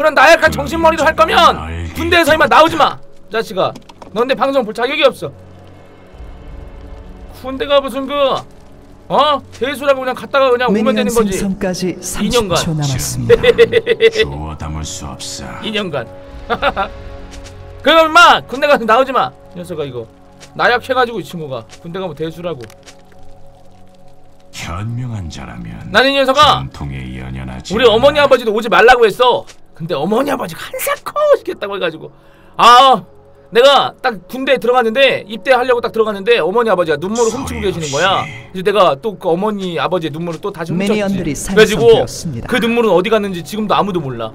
그런 나약한 정신머리로 할 거면 군대에서 이만 나오지 마 자식아 넌내 방송 볼 자격이 없어 군대가 무슨 그 어? 대수라고 그냥 갔다가 그냥 오면 되는 거지 생성까지 2년간. 30초 남았습니다. 주워 담을 수 없어. 2년간 그럼 임마 군대 가서 나오지 마이 녀석아 이거 나약해가지고 이 친구가 군대 가면 대수라고 현명한 자라면 나는 이 녀석아 전통에 연연하지. 우리 어머니 아버지도 오지 말라고 했어. 근데 어머니 아버지가 한사코 시켰다고 해가지고 아 내가 딱 군대에 들어갔는데 입대하려고 딱 들어갔는데 어머니 아버지가 눈물을 훔치고 계시는 거야. 그래서 내가 또 그 어머니 아버지의 눈물을 또 다시 훔쳤지. 그래가지고. 그 눈물은 어디 갔는지 지금도 아무도 몰라.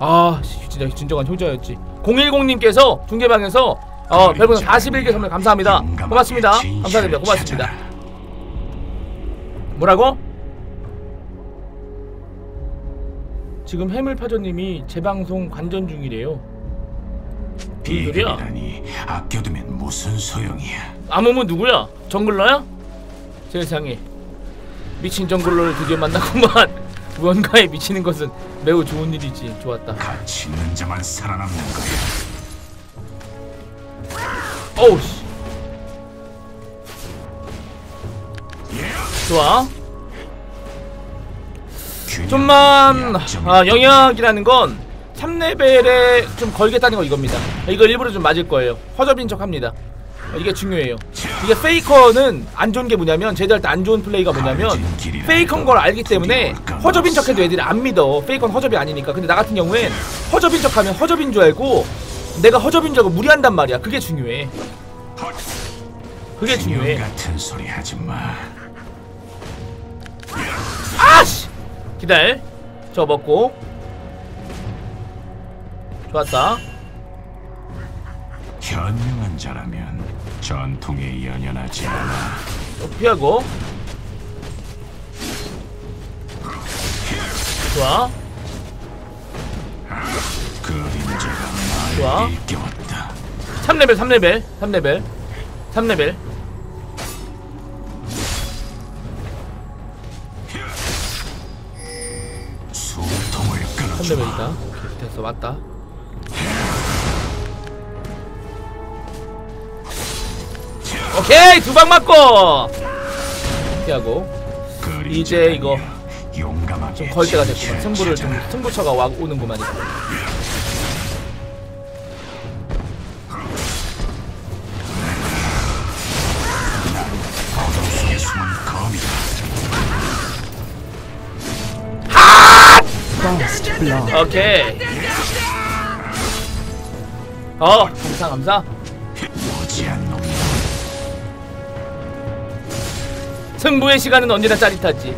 아 씨, 진짜 진정한 효자였지. 010님께서 중계방에서 어 별풍선 41개 선물 감사합니다. 고맙습니다. 감사드립니다. 고맙습니다. 뭐라고? 지금 해물파전님이 재방송 관전 중이래요. 비밀이라니 아껴두면 무슨 소용이야. 아무무 누구야? 정글러야? 세상에 미친 정글러를 드디어 만났구만. 무언가에 미치는 것은 매우 좋은 일이지. 좋았다. 가치 있는 자만 살아남는 거야. 어우 씨. 좋아. 좀만 아, 영역이라는 건 3레벨에 좀 걸겠다는 거 이겁니다. 이거 일부러 좀 맞을 거예요. 허접인 척 합니다. 이게 중요해요. 이게 페이커는 안 좋은 게 뭐냐면 제대할 때 안 좋은 플레이가 뭐냐면 페이커인 걸 알기 때문에 허접인 척 해도 애들이 안 믿어. 페이커는 허접이 아니니까. 근데 나 같은 경우엔 허접인 척 하면 허접인 줄 알고 내가 허접인 줄 알고 무리한단 말이야. 그게 중요해. 그게 중요해. 같은 소리 하지 마. 기다려. 저 먹고. 좋았다. 현명한 자라면 전통에 연연하지 않아. 또 피하고. 좋아. 그림자가 좋아. 날 일깨웠다. 3레벨, 3레벨, 3레벨, 3레벨. 끊어주마. 3레벨이다. 오케이, 됐어, 왔다. 오케이, 두 방 맞고! 피하고. 이제 이거 좀 걸 때가 됐구만. 승부를 좀. 승부처가 와, 오는구만. 이제. Blood. 오케이. 어, 감사, 감사. 승부의 시간은 언제나 짜릿하지.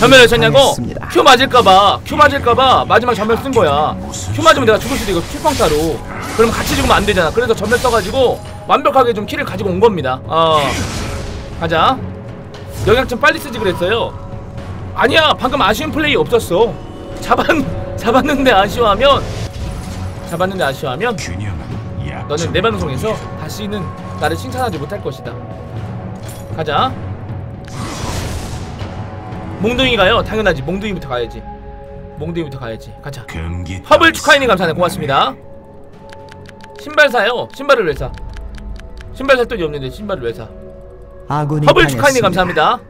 전멸을 쳤냐고? 큐 맞을까봐 큐 맞을까봐 마지막 전멸 쓴 거야 큐 맞으면 내가 죽을 수도 있고 큐펑타로 그럼 같이 죽으면 안 되잖아 그래서 전멸 써가지고 완벽하게 좀 킬을 가지고 온 겁니다 어 가자 영약 좀 빨리 쓰지 그랬어요 아니야 방금 아쉬운 플레이 없었어 잡았, 잡았는데 아쉬워하면 잡았는데 아쉬워하면. 너는 내 방송에서 다시는 나를 칭찬하지 못할 것이다. 가자. 몽둥이 가요. 당연하지. 몽둥이부터 가야지. 몽둥이부터 가야지. 가자. 허블 축하이님 감사합니다. 고맙습니다. 신발 사요. 신발을 왜 사? 신발 살 돈이 없는데 신발을 왜 사? 아군이 허블 당했습니다. 감사합니다.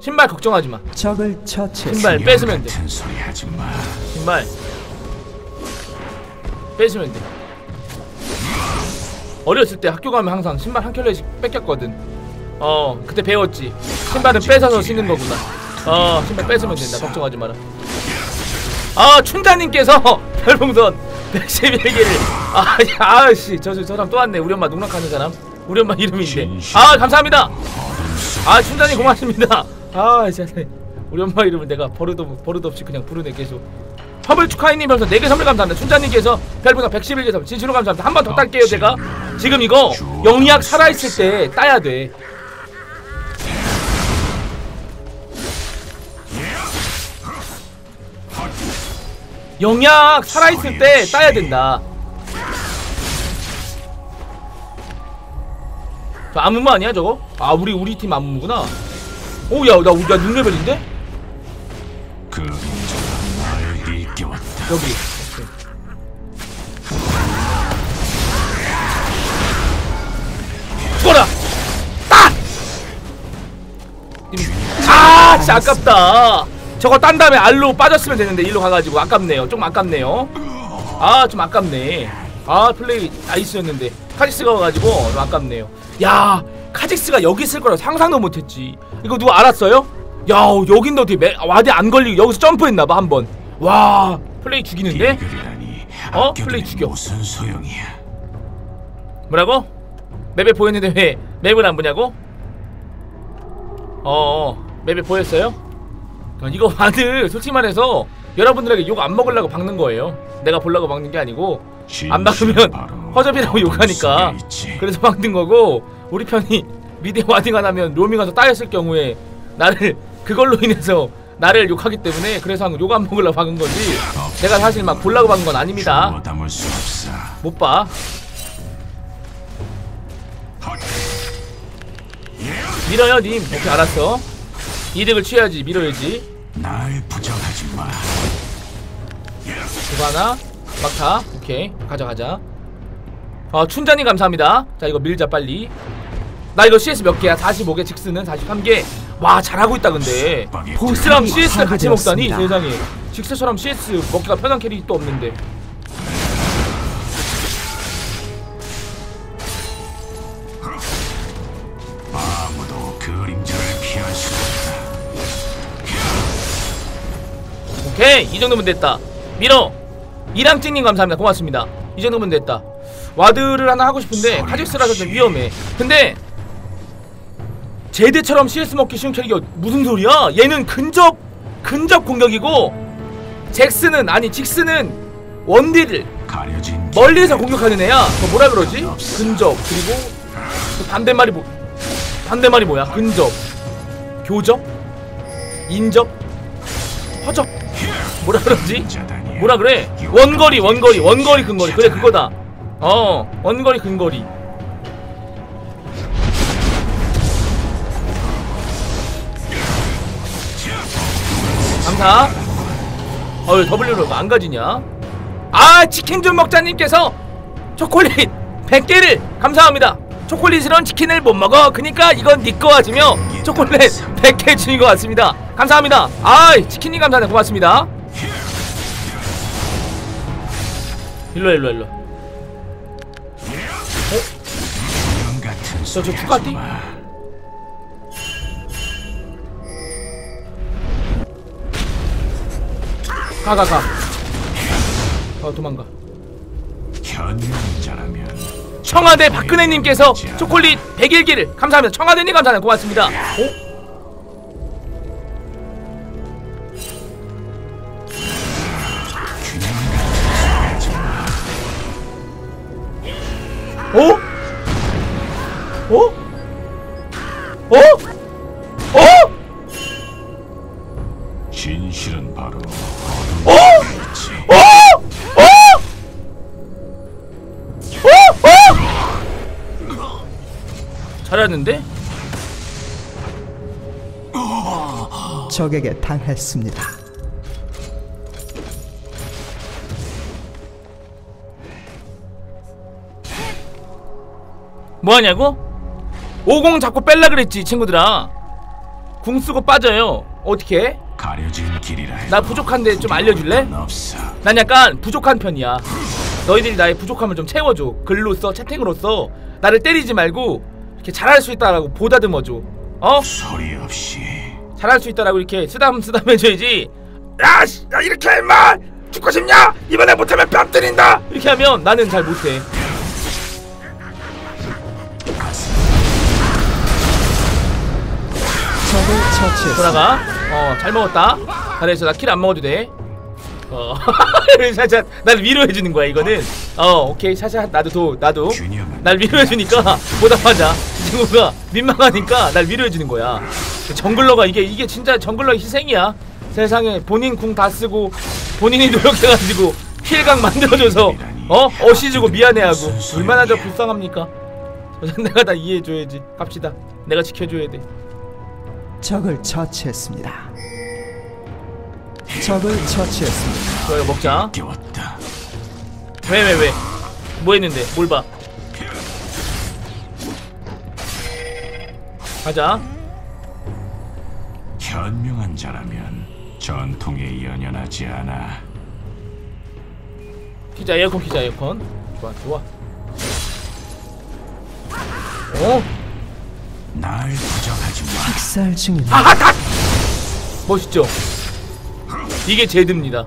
신발 걱정하지 마. 적을 처치. 신발 뺏으면 돼. 같은 소리 하지 마. 신발 뺏으면 돼. 어렸을 때 학교 가면 항상 신발 한 켤레씩 뺏겼거든. 어, 그때 배웠지. 신발은 뺏어서 신는 거구나. 어, 신발 뺏으면 된다. 걱정하지 마라. 아, 춘자님께서 별풍선 111개를. 아, 야, 아씨, 저, 저 사람 또 왔네. 우리 엄마 농락하는 사람. 우리 엄마 이름인데. 아, 감사합니다. 아, 춘자님 고맙습니다. 아, 진짜. 우리 엄마 이름을 내가 버릇, 없- 버릇 없이 그냥 부르네, 계속. 허블 축하이님 별풍선 4개 선물 감사합니다. 춘자님께서 별풍선 111개 선물 진심으로 감사합니다. 한 번 더 딸게요, 제가. 지금 이거 영리학 살아있을 때 따야 돼. 영약 살아있을 때 따야 된다. 저 아무무 아니야 저거? 아 우리 우리 팀 아무무구나. 오야 나 우리 나 6레벨인데? 그 인자가 날 일깨웠다. 여기. 죽어라 딱! 아 진짜 아깝다 저거 딴 다음에 알로 빠졌으면 되는데 일로 가가지고 아깝네요 좀 아깝네요 아 좀 아깝네 아 플레이 나이스였는데 카직스가 와가지고 좀 아깝네요 야 카직스가 여기 있을 거라 상상도 못했지 이거 누가 알았어요? 야 여긴 어떻게 매, 와드 안 걸리고 여기서 점프했나봐 한번 와 플레이 죽이는데? 어? 플레이 죽여. 무슨 소용이야? 뭐라고? 맵에 보였는데 왜 맵을 안 보냐고? 어 맵에 보였어요? 어, 이거 와드 솔직히 말해서 여러분들에게 욕 안 먹으려고 박는 거예요 내가 보려고 박는 게 아니고 안 박으면 허접이라고 욕하니까. 그래서 박는 거고 우리 편이 미대 와딩 안 하면 로밍 가서 따였을 경우에 나를 그걸로 인해서 나를 욕하기 때문에 그래서 욕안 먹으려고 박은 거지 내가 사실 막 보려고 박은 건 아닙니다 주워 담을 수 없어. 못 봐. 밀어요, 님. 오케이, 알았어. 이득을 취해야지, 밀어야지. 날 부정하지 마. 하나, 막타. 오케이, 가자, 가자. 어, 춘자님 감사합니다. 자, 이거 밀자, 빨리. 나 이거 CS 몇 개야? 45개, 직스는 43개. 와, 잘하고 있다, 근데. 직스랑 CS 같이 먹다니, 세상에. 직스처럼 CS 먹기가 편한 캐릭이 또 없는데. 아무도 그림자를 피할 수 없다. 오케이 이 정도면 됐다 밀어 이랑찡님 감사합니다 고맙습니다 이 정도면 됐다 와드를 하나 하고 싶은데 카직스라서 좀 위험해. 근데 제드처럼 CS 먹기 쉬운 캐릭이 무슨 소리야? 얘는 근접 근접 공격이고 잭스는 아니 직스는 원딜을 멀리서 공격하는 애야. 그 뭐라 그러지? 근접 그리고 그 반대말이 뭐 반대말이 뭐야? 근접. 교접? 인접? 허접? 뭐라 그러지? 뭐라 그래? 원거리 원거리 원거리 근거리. 그래 그거다 어 원거리 근거리. 감사. 어이 W로 안 가지냐? 아 치킨 좀 먹자님께서 초콜릿 100개를 감사합니다. 초콜릿으론 치킨을 못 먹어. 그니까 이건 니꺼 하시며 초콜릿 100개 주인 것 같습니다. 감사합니다. 아 치킨님 감사합니다. 고맙습니다. 일로 일로 일로 같은 저, 저 소리 축하띠? 하지 마. 가가가 어 도망가 현명자라면 청와대 박근혜님께서 초콜릿 101개를 감사합니다 청와대님 감사합니다 고맙습니다 오? 어? 진실은 바로 어? 어? 어? 어? 어? 잘했는데? 적에게 당했습니다. 뭐하냐고? 50 자꾸 뺄라 그랬지 친구들아 궁 쓰고 빠져요 어떻게? 나 부족한데 좀 알려줄래? 난 약간 부족한 편이야. 너희들이 나의 부족함을 좀 채워줘. 글로써 채팅으로써. 나를 때리지 말고 이렇게 잘할 수 있다라고 보다듬어줘. 어? 소리 없이. 잘할 수 있다라고 이렇게 쓰담 쓰담 해줘야지. 야 씨 나 이렇게 해 임마! 죽고 싶냐? 이번에 못하면 뺨 때린다! 이렇게 하면 나는 잘 못해. 적을 처치했습니다. 돌아가. 어잘 먹었다 잘했어 나 킬 안 먹어도 돼 어, 샤샤, 날 위로해주는 거야 이거는. 어, 오케이, 샤샤, 나도 도, 나도. 날 위로해주니까 보답하자. 이 친구가 민망하니까 날 위로해주는 거야. 정글러가 이게 이게 진짜 정글러의 희생이야. 세상에 본인 궁 다 쓰고 본인이 노력해가지고 힐각 만들어줘서 어 어시주고 미안해하고 얼마나 저 불쌍합니까? 내가 다 이해해줘야지. 갑시다. 내가 지켜줘야 돼. 적을 처치했습니다. 적을 처치했습니다. 좋아 이거 먹자 깨웠다. 왜 왜 왜? 뭐 했는데? 뭘 봐? 가자 현명한 자라면 전통에 연연하지 않아. 키자 에어컨 키자 에어컨 좋아 좋아 어? 날 부정하지 마. 학살 중입니다. 아하 다! 멋있죠? 이게 제드입니다.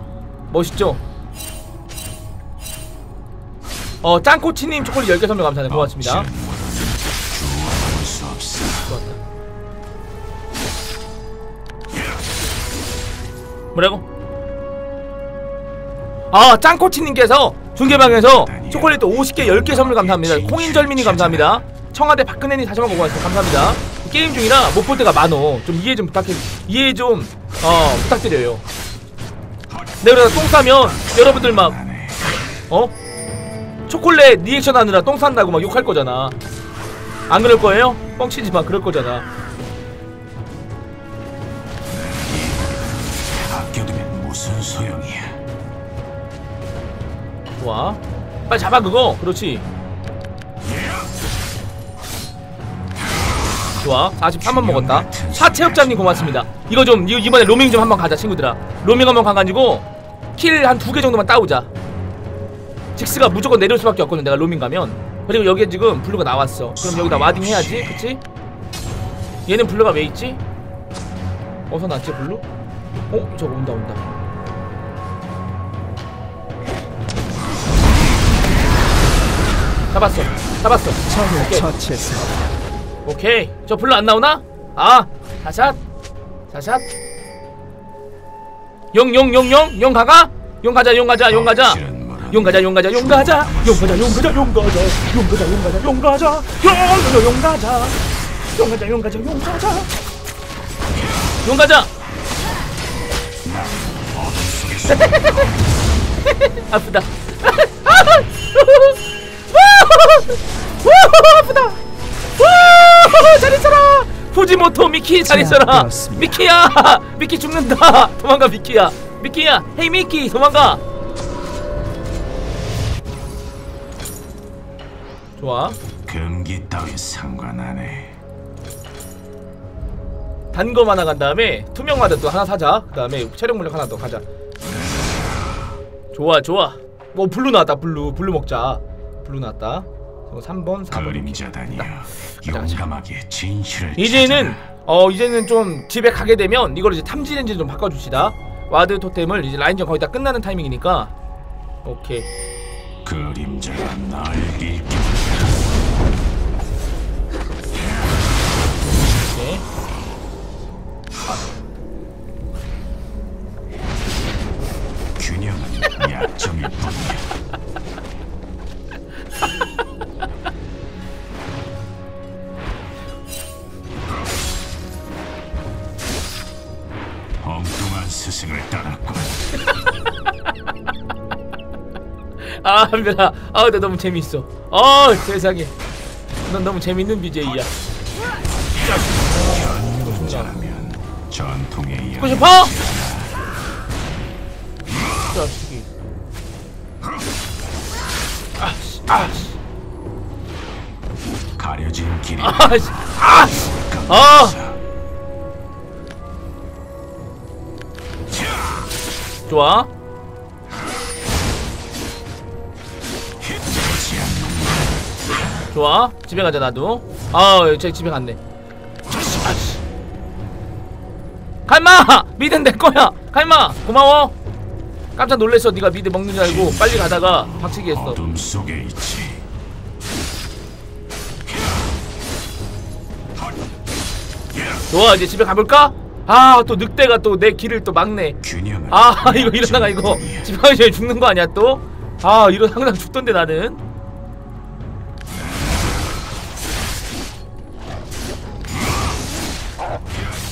멋있죠? 어 짱코치님 초콜릿 10개 선물 감사합니다. 고맙습니다. 없어. 좋았다. 뭐라고? 아 짱코치님께서 중계방에서 초콜릿 50개 10개 선물 감사합니다. 콩인절민이 감사합니다. 청와대 박근혜님 다시 한번 고맙습니다. 감사합니다. 게임 중이라 못 볼 때가 많어. 좀 이해 좀 부탁해 이해 좀 어 부탁드려요 내가 그러다 똥 싸면 여러분들 막. 어? 초콜릿 리액션 하느라 똥 싼다고 막 욕할 거잖아 안 그럴 거예요? 뻥치지 마 그럴 거잖아 아껴두면 무슨 소용이야. 좋아 빨리 잡아 그거 그렇지 좋아 43번 먹었다 사채업자님 고맙습니다 이거 좀 이거 이번에 로밍 좀 한번 가자 친구들아 로밍 한번 가가지고 킬 한 두 개 정도만 따오자 직스가 무조건 내려올 수밖에 없거든 내가 로밍 가면 그리고 여기에 지금 블루가 나왔어 그럼 여기다 와딩 해야지 그치? 얘는 블루가 왜 있지? 어디서 났지 블루? 어? 저거 온다 온다 잡았어 잡았어 오케이. 처치했습니다. 오케이 저 블루 안 나오나? 아 사샷 사샷 용용용용 용 가가? 용 가자 용 가자 용 가자. 용 가자 용 가자 용 가자 용 가자 용 가자 용 가자 용 가자 용 가자 용 가자 용 가자 용 가자 용 가자 용 가자 용 가자 아프다 아프다 와, 잘 있어라! 포지모토 미키 잘 있어라. 미키야! 미키 죽는다! 도망가 미키야! 미키야! 헤이 미키! 도망가! 좋아. 금기 따위 상관 안 해. 단검 하나 간 다음에 투명 마드 또 하나 사자. 그 다음에 체력 물력 하나 더 가자. 좋아 좋아. 뭐 블루 나왔다 블루. 블루 먹자. 블루 나왔다 3번 4번 그림자다니여 가자, 가자. 용감하게 진실을 이제는 찾아라. 어 이제는 좀 집에 가게 되면 이걸 이제 탐지 렌즈 좀 바꿔줍시다. 와드 토템을 이제 라인전 거의 다 끝나는 타이밍이니까. 오케이. 그림자가 날 일깨 오케이 균형은 약점일 뿐이야 엉뚱한 스승을 따랐군. 아 한별아. 아 나 너무 재밌어. 어 세상에. 넌 너무 재밌는 BJ야. 현명자라면 전통에 듣고 연 싶어? 자식이 아씨 아씨 가려진 길이 아씨. 아씨. 아 좋아. 좋아. 집에 가자 나도. 아쟤 집에 갔네. 아씨 갈마! 미드는 내 거야! 갈마! 고마워. 깜짝 놀랬어. 네가 미드 먹는 줄 알고 빨리 가다가 박치기 했어. 좋아 이제 집에 가볼까? 아 또 늑대가 또 내 길을 또 막네 균형은 아 이거 이러다가 이거 전에 죽는 거 아니야 또? 아 이러다 항상 죽던데 나는.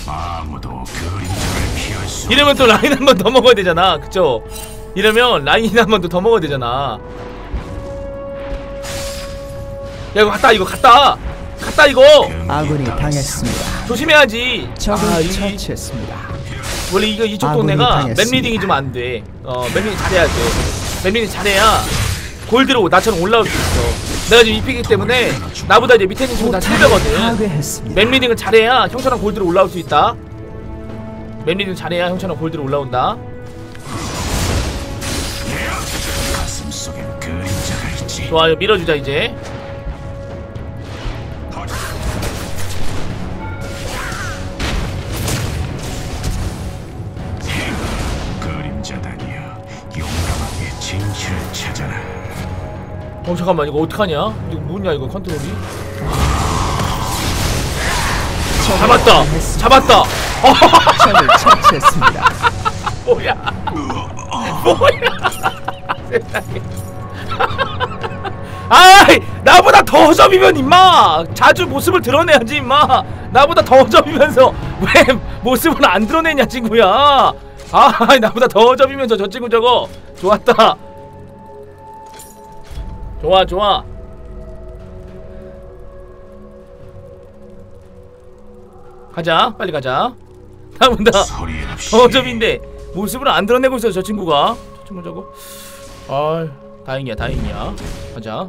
아무도 그림자를 피할 수 이러면 또 라인 한 번 더 먹어야 되잖아 그쵸? 이러면 라인 한 번 더 먹어야 되잖아 야 이거 갔다 이거 갔다 갔다 이거 아군이 당했습니다. 조심해야지 적을 아, 이- 처치했습니다. 원래 이거 이쪽 아군이 동네가 당했습니다. 맵 리딩이 좀 안 돼. 어, 맵 리딩 잘해야 돼. 맵 리딩 잘해야 골드로 나처럼 올라올 수 있어. 내가 지금 이피기 때문에 나보다 이제 밑에 있는 친구 다 실패거든. 파괴했습니다. 맵 리딩을 잘해야 형처럼 골드로 올라올 수 있다. 맵 리딩 잘해야 형처럼 골드로 올라온다. 가슴 속엔 그림자가 있지. 좋아요, 밀어주자 이제. 어 잠깐만 이거 어떡하냐? 이거 뭐냐 이거 컨트롤이? 잡았다, 잡았다. 적을 처치했습니다. 뭐야? 뭐야? 세상에. 아이 나보다 더 허접이면 임마 자주 모습을 드러내야지 임마 나보다 더 허접이면서 왜 모습을 안 드러내냐 친구야 아 나보다 더 허접이면서 저 친구 저거 좋았다 좋아 좋아. 가자 빨리 가자. 없이 더 허접인데 모습을 안 드러내고 있어 저 친구가. 저 친구 저거 아 다행이야 다행이야. 가자.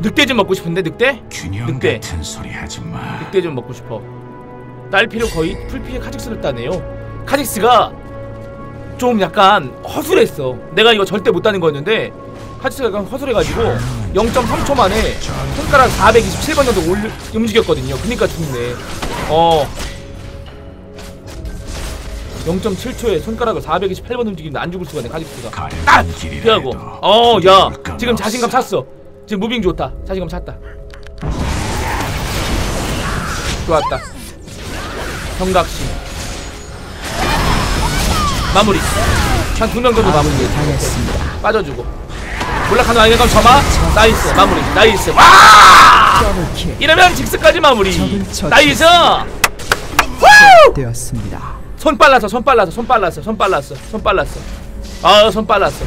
늑대 좀 먹고 싶은데 늑대? 늑대. 같은 소리 하지 마. 늑대 좀 먹고 싶어. 딸피로 거의 풀피에 카직스를 따네요. 카직스가 좀 약간 허술했어. 내가 이거 절대 못 따는 거였는데 카직스가 약간 허술해가지고 0.3초 만에 손가락 427번 정도 올려, 움직였거든요. 그니까 죽네. 어. 0.7초에 손가락을 428번 움직이는데 안 죽을 수가 있네 카직스가. 딱! 피하고. 어야! 지금. 자신감 찼어. 지금 무빙 좋다. 자신감 찼다. 좋았다. 성각시 마무리. 한 두 명 정도 마무리. 빠져주고. 몰락하는 아이가 점화 나이스 마무리. 나이스. 와! 이러면 직스까지 마무리. 나이스! 되었습니다. 손 빨라서 손 빨라서 손 빨랐어 손 빨랐어 손 빨랐어. 아손 빨랐어.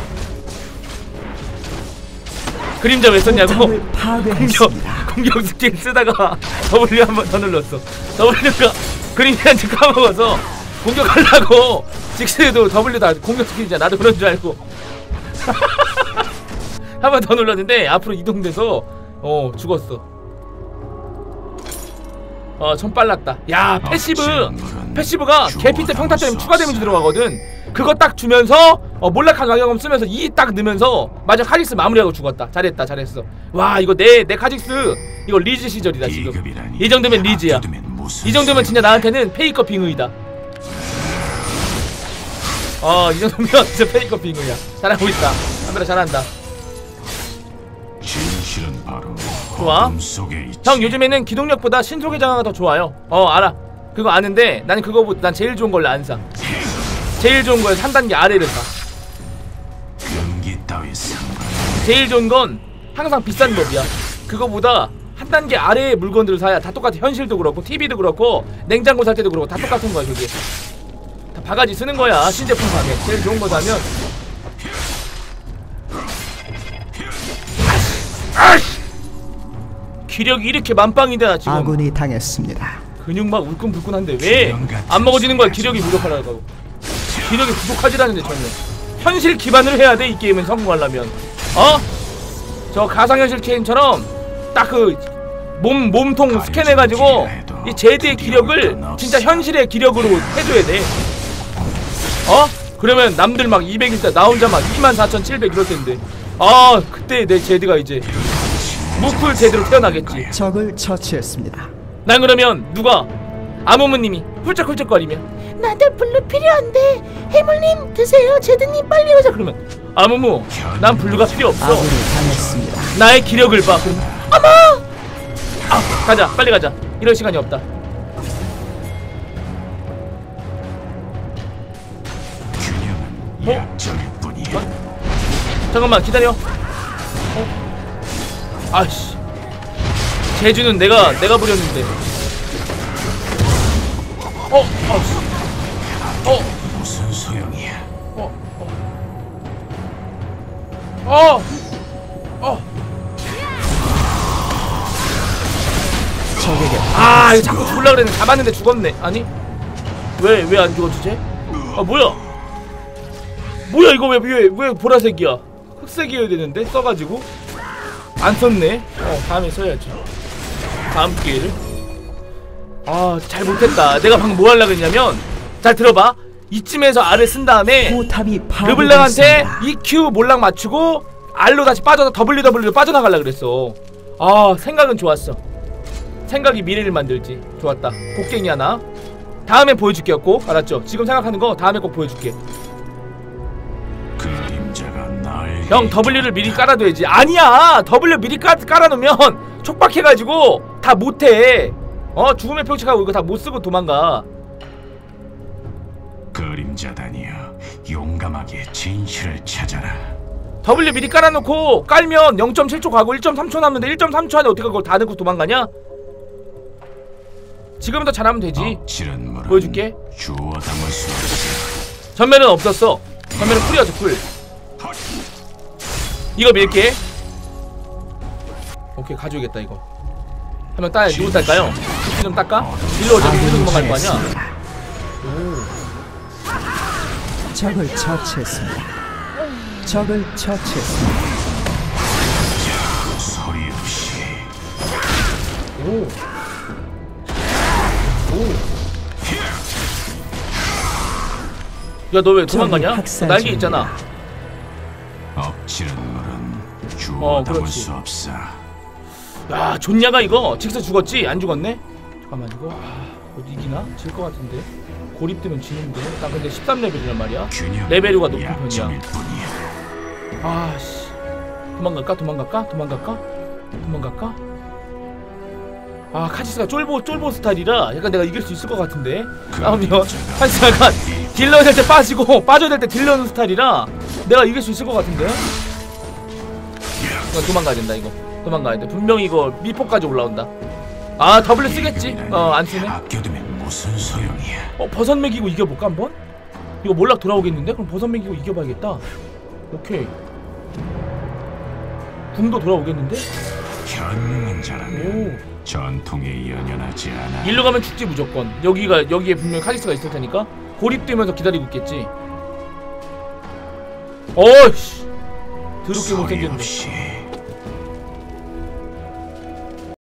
그림자 왜 썼냐고? 공격. 공격 스킬 쓰다가 W 한번 더 눌렀어. W가 그림자한테 까먹어서 공격하려고. 직스에도 W 다 공격 스킬이잖아 나도 그런 줄 알고. 한 번 더 눌렀는데 앞으로 이동돼서 어 죽었어. 어손 빨랐다. 야 패시브. 패시브가 개피 때 평타 때문에 추가 데미지 들어가거든. 그거 딱 주면서 어, 몰락한 왕경험 쓰면서 이 딱 넣으면서 마저 카직스 마무리하고 죽었다. 잘했다 잘했어. 와 이거 내 내 카직스. 이거 리즈 시절이다 지금. 이 정도면 리즈야. 이 정도면. 진짜 나한테는 페이커 빙의다 어 이 정도면 진짜 페이커 빙의야 잘하고 있다 카메라 잘한다 진실은 바로 좋아. 형 요즘에는 기동력보다 신속의 장화가 더 좋아요 어 알아 그거 아는데 난 그거보다 난 제일 좋은 걸로 안 사 제일 좋은 거에 3단계 아래를 사. 제일 좋은 건 항상 비싼 법이야. 그거보다 한 단계 아래의 물건들을 사야 다 똑같아. 현실도 그렇고, TV도 그렇고, 냉장고 살 때도 그렇고 다 똑같은 거야, 그게. 다 바가지 쓰는 거야. 신제품 사면 제일 좋은 거 사면. 아씨! 기력이 이렇게 만빵이다 지금. 아군이 당했습니다. 근육 막 울끈불끈한데 왜 안 먹어지는 거야? 기력이 부족하다고. 기력이 부족하지라는데 전혀. 현실 기반을 해야 돼 이 게임은 성공하려면. 어? 저 가상현실 게임처럼 딱 그 몸 몸통 스캔해가지고 이 제드의 기력을 진짜 현실의 기력으로 해줘야 돼. 어? 그러면 남들 막 200일 때 나 혼자 막 24,700 이럴 텐데. 아 그때 내 제드가 이제 무풀 제대로 태어나겠지. 적을 처치했습니다. 난 그러면 누가 아무무님이 훌쩍훌쩍거리며 나한테 블루 필요한데 해물님 드세요 제드님 빨리 오자 그러면 아무무 난 블루가 필요 없어 당했습니다. 나의 기력을 봐 그럼 어머 아 가자 빨리 가자 이럴 시간이 없다 약점일 뿐이야. 잠깐만 기다려 어? 아씨 제주는 내가 내가 부렸는데 어? 어? 어? 무슨 소용이야? 어? 어? 어? 적에게 아 이거 자꾸 죽을라 그랬는데 잡았는데 죽었네 아니 왜 왜 안 죽었지 쟤? 아 뭐야 뭐야 이거 왜 왜 왜 보라색이야 흑색이어야 되는데 써가지고 안 썼네 어 다음에 써야지 다음 기회를 아잘 못했다 내가 방금 뭐 하려고 했냐면 잘 들어봐 이쯤에서 R을 쓴 다음에 르블랑한테. EQ 몰락 맞추고 R로 다시 빠져서 WW로 빠져나가려 그랬어. 아 생각은 좋았어. 생각이 미래를 만들지. 좋았다. 곡괭이 하나. 다음에 보여줄게 꼭 알았죠? 지금 생각하는 거 다음에 꼭 보여줄게. 형 W를 미리 깔아둬야지. 아니야. W 미리 깔, 깔아놓으면 촉박해가지고 다 못해. 어 죽음의 표식하고 이거 다 못쓰고 도망가. 그림자다니여 용감하게 진실을 찾아라 W 미리 깔아놓고 깔면 0.7초 가고 1.3초 남는데 1.3초 안에 어떻게 그걸 다 넣고 도망가냐? 지금부터 잘하면 되지. 보여줄게. 주워 담을 수 없어 전면은 없었어. 전면은 풀이었어 풀. 이거 밀게. 오케이 가져오겠다 이거. 한 명 따야 누구 딸까요? 좀 딸까? 딜러 어차피 계속 도망갈 거 아니야? 적을 처치했습니다. 적을 처치했습니다. 소리 없이 오. 오. 야 너 왜 도망가냐? 저기 날개. 있잖아. 어, 그렇지. 야 존냐가 이거 직서 죽었지? 안 죽었네? 잠깐만 이거 아, 어디 이기나? 질 것 같은데 고립되면 지는데 나 근데 13레벨이란 말이야 균형 레벨류가 높은 편이야 아씨 도망갈까? 도망갈까? 도망갈까? 도망갈까? 아 카지스가 쫄보 쫄보 스타일이라 약간 내가 이길 수 있을 것 같은데 싸우면 카지스가 약간 딜러 될때 빠지고 빠져야 될 때 딜러는 스타일이라 내가 이길 수 있을 것 같은데 이거 도망가야 된다 이거. 도망가야 돼. 분명히 이거 미포까지 올라온다. 아 W 쓰겠지? 어안 쓰네. 아껴두면 무슨 소용이야? 어 버섯 먹이고 이겨볼까 한번? 이거 몰락 돌아오겠는데? 그럼 버섯 먹이고 이겨봐야겠다. 오케이. 궁도 돌아오겠는데? 자라면 오. 전통에 연연하지 않아. 일로 가면 죽지 무조건. 여기가 여기에 분명히 카지스가 있을 테니까. 고립되면서 기다리고 있겠지. 어이씨. 더럽게 못생겼네